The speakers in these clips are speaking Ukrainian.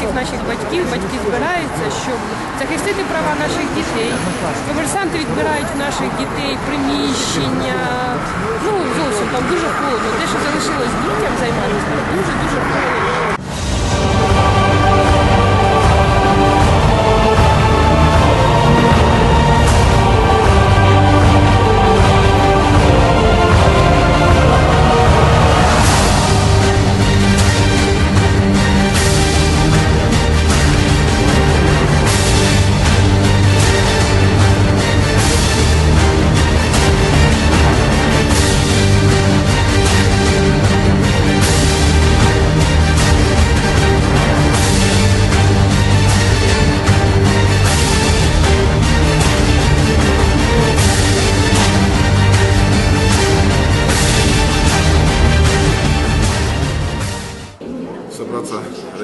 всіх наших батьків. Батьки збираються, щоб захистити права наших дітей. Комерсанти відбирають у наших дітей приміщення. Ну зовсім там дуже холодно. Те, що залишилось дітям займатися,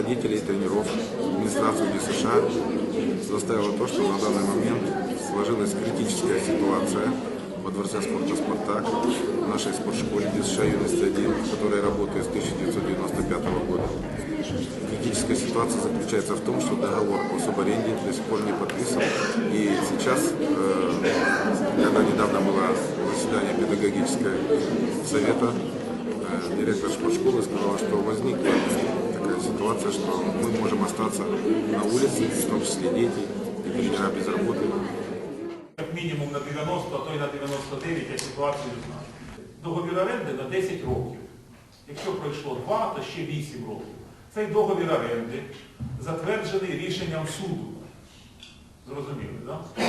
родителей тренеров, администрацию ДСШ заставило то, что на данный момент сложилась критическая ситуация во Дворце спорта «Спартак», в нашей спортшколе ДСШ «Юность-1», в которой работаю с 1995 года. Критическая ситуация заключается в том, что договор о субаренде до сих пор не подписан. И сейчас, э, когда недавно было заседание педагогического совета, э, директор спортшколы сказала, что возникла ситуация, что мы можем остаться на улице, в том числе дети и без работы. Як мінімум на 90, а то й на 99 я ситуацію знаю. Договір оренди на 10 років. Якщо пройшло 2, то ще 8 років. Цей договір оренди затверджений рішенням суду. Зрозуміли, так? Да?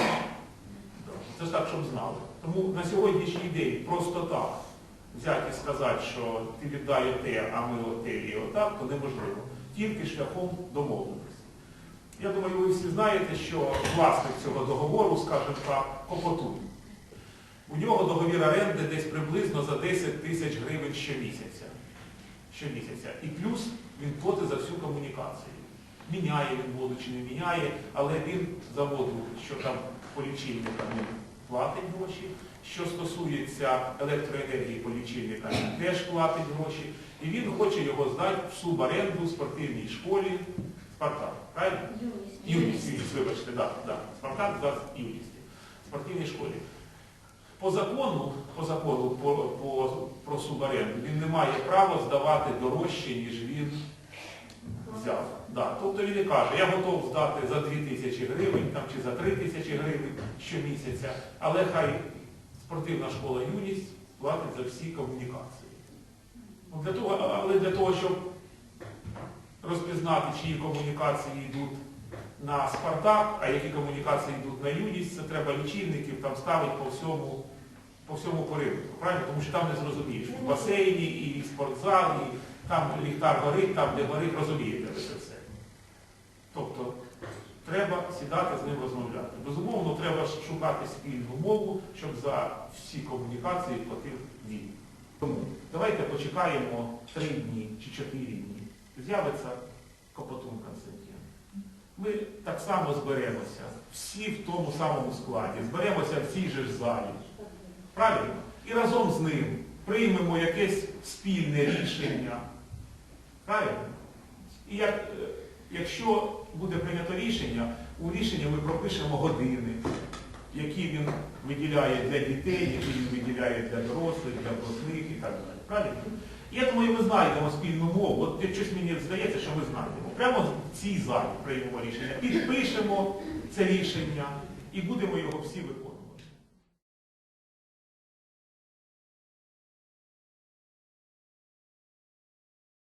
Це ж так, щоб знали. Тому на сьогоднішній день просто так взяти і сказати, що ти віддай те, а ми оте і отак, то неможливо. Тільки шляхом домовленості. Я думаю, ви всі знаєте, що власник цього договору, скажімо так, Копотун. У нього договір оренди десь приблизно за 10 тисяч гривень щомісяця. щомісяця. І плюс він платить за всю комунікацію. Міняє він воду чи не міняє, але він за воду, що там по лічильникам платить гроші. Що стосується електроенергії по лічильникам, він теж платить гроші. І він хоче його здати в суборенду спортивній школі Спартак. Правильно? Юність, юність, вибачте, да, да. Спартак зараз юність. В спортивній школі. По закону, по закону по, по, про суборенду він не має права здавати дорожче, ніж він взяв. Да. Тобто він і каже, я готов здати за 2 тисячі гривень там, чи за 3 тисячі гривень щомісяця, але хай спортивна школа юність платить за всі комунікації. Ну, для того, але для того, щоб розпізнати, чиї комунікації йдуть на Спартак, а які комунікації йдуть на юність, це треба лічильників там ставити по всьому, по всьому периметру. Правильно? Тому що там не зрозумієш. В басейні, і спортзал, і там ліхтар горить, там, де горить, розумієте ви це все. Тобто треба сідати з ним розмовляти. Безумовно, треба шукати спільну мову, щоб за всі комунікації платив він. Тому давайте почекаємо три дні чи чотири дні. З'явиться Копотун Константин. Ми так само зберемося, всі в тому самому складі, зберемося в цій же ж залі. Правильно? І разом з ним приймемо якесь спільне рішення. Правильно? І як, е, якщо буде прийнято рішення, у рішенні ми пропишемо години, які він виділяє для дітей, які він виділяє для дорослих, для блатних і так далі. Правильно? Я думаю, ми знайдемо спільну мову. От щось мені здається, що ми знайдемо. Прямо в цій залі приймемо рішення, підпишемо це рішення і будемо його всі виконувати.